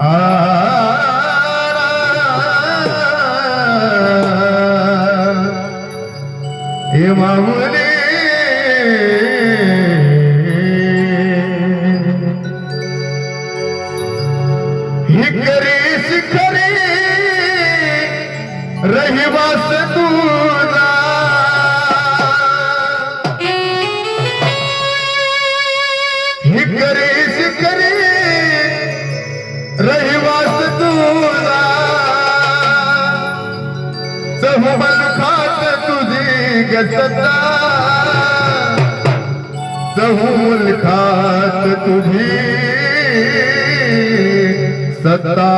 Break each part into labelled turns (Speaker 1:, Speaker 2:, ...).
Speaker 1: हे हिकरी शिखरी रहिवास तुझा हिकरी शिखरी रहिवास गसता चहुमल खात तुझी सत्ता।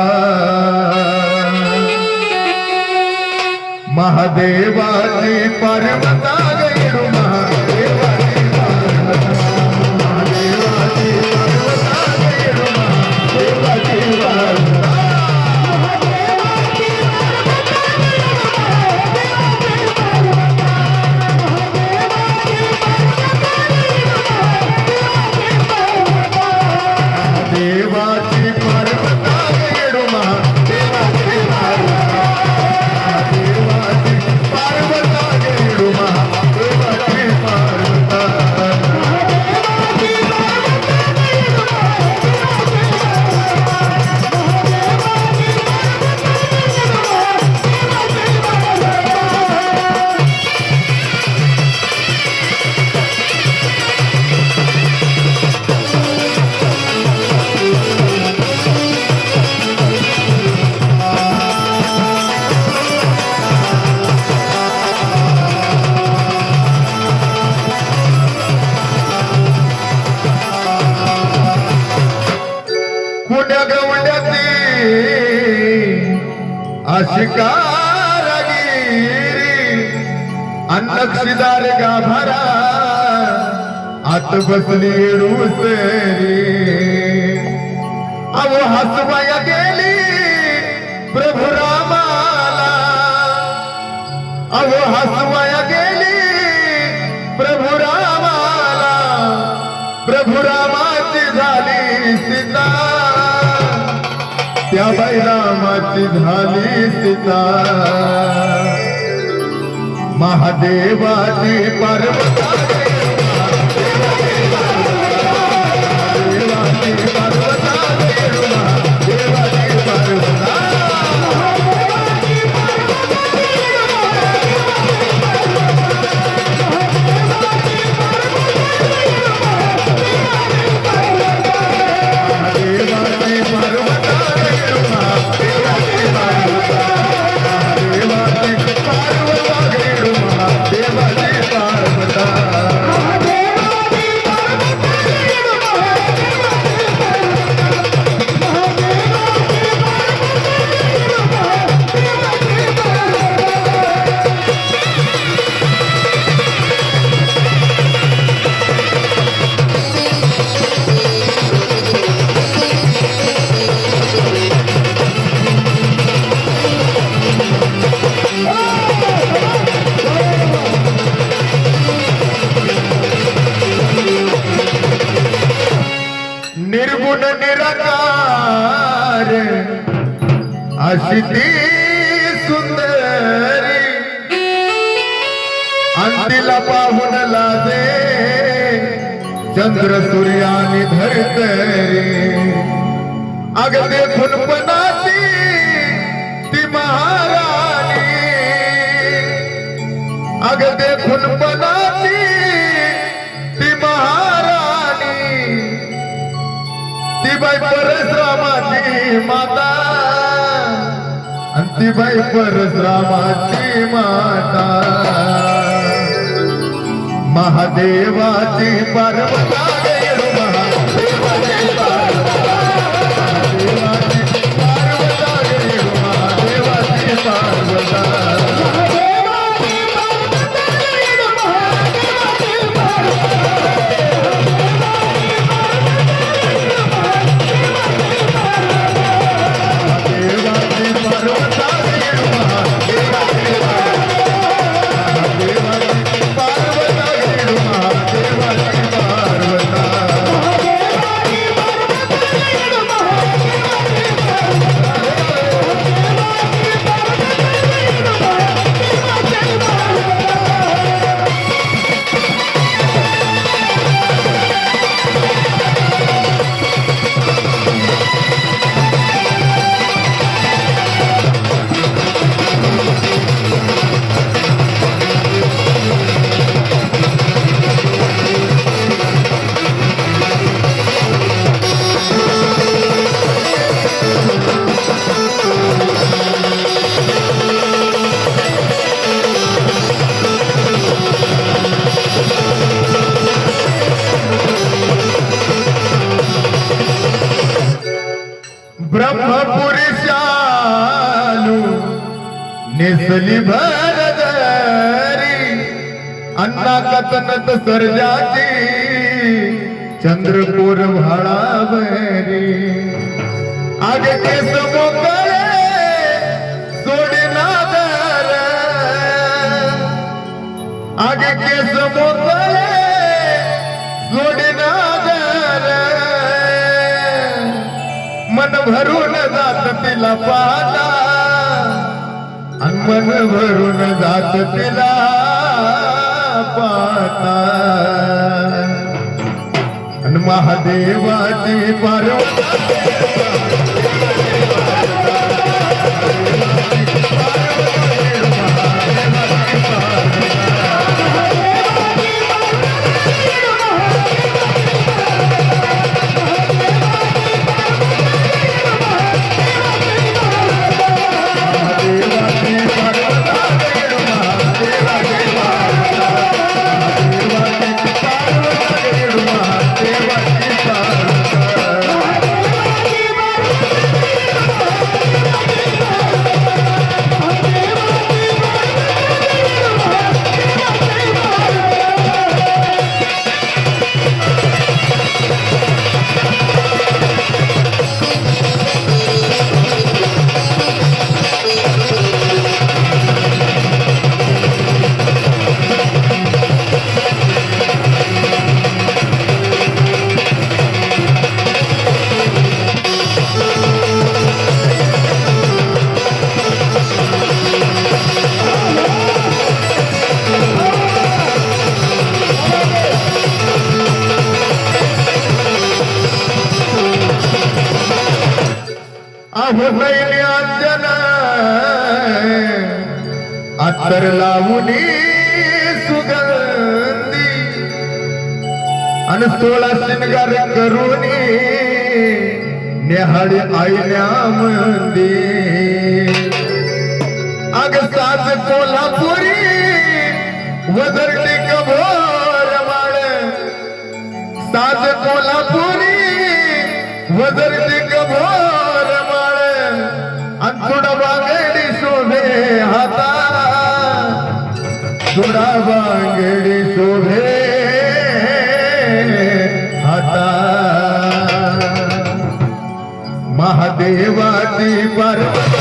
Speaker 1: महादेवाची पर्वता अशिकारागिरी अन्नक्षिदार गाभारा आत बसली रुसरी अहो हसवाया गेली प्रभु रामाला अहो हसवाया गेली प्रभु रामाला प्रभु रामाची झाली सीता त्या बाई रामाची झाली सीता. महादेवाची पर्वता. निर्गुण निराकार अशी ती सुंदरी। अंतीला पाहून लाजे चंद्र सूर्यानी धरतरी अग देखून पणाती ती महाराणी अग देखून पणाती માતા. અંતિભાઈ પરશુરામાજી માતા. મહાદેવાજી પરમ મહાદેવા नेसली भरदारी. अन्ना कथनत सर्जाची. चंद्रपूर भाळावरी आगे केस मोकळे. सोडिना दर आगे केस मोकळे. सोडिना दर मन भरून जात तिला पार. मन भरून जात तिला पाहता अन महादेवाची पार्वती अहो नैन्याचन अत्तर लावूनी सुगंधी आणि सोळा शिंगार करूनी नेहाळी आईल्या मंदी. अग साज कोल्हापुरी वदरटी कभोर माळ. साज कोल्हापुरी वजरती कभोर अंतुडा बांगडी शोभे हाता. तुडा बांगडी शोभे हाता. महादेवाची पार्वती.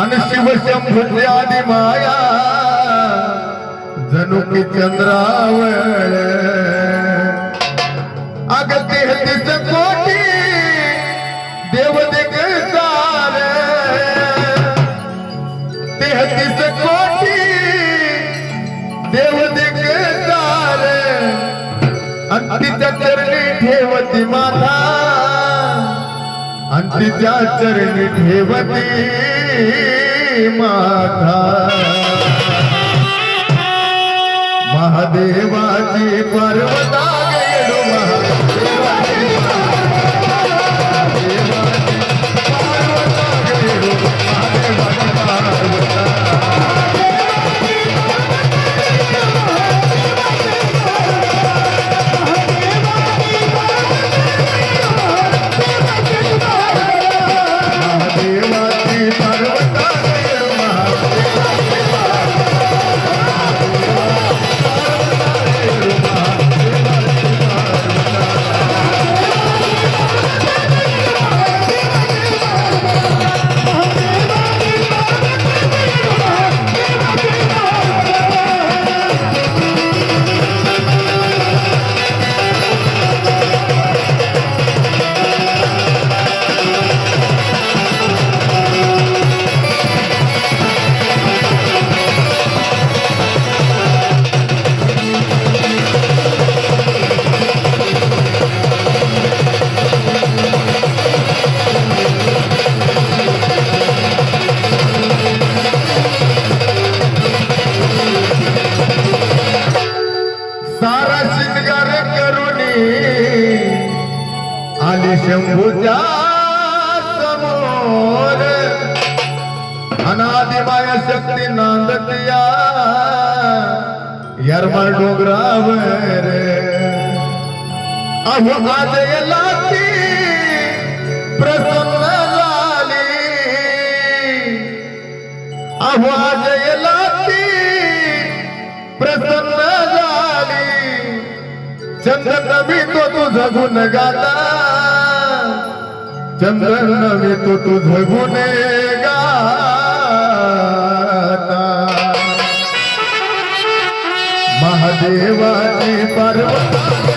Speaker 1: अन शिव शंभूची माया जणू की चंद्रावळ अगदी तेहतीस तिच्या चरणी ठेवते माता. महादेवाची पर्वता शंभूच्या समोर अनादि माया शक्ती नांदतिया यरमाळ डोंगरावर अहो आज लाती प्रसन्न झाली अहो आज लाती प्रसन्न झाली चंद्र नवी तो तुझ गुण गाता चंद्र नवी तो तुझ गुण गाता महादेवाची पार्वता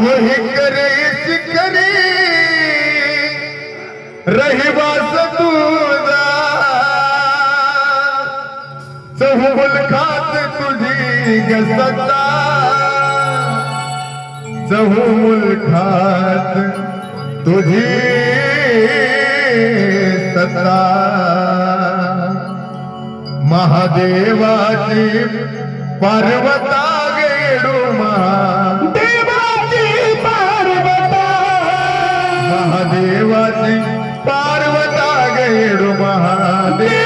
Speaker 1: हे करे शिकरे रहिवास तुझा। चहुल खात तुझी गसता चहुल खात तुझी सता महादेवाची पार्वता गेडू महा महादेवाची पार्वता गेडू महादेव.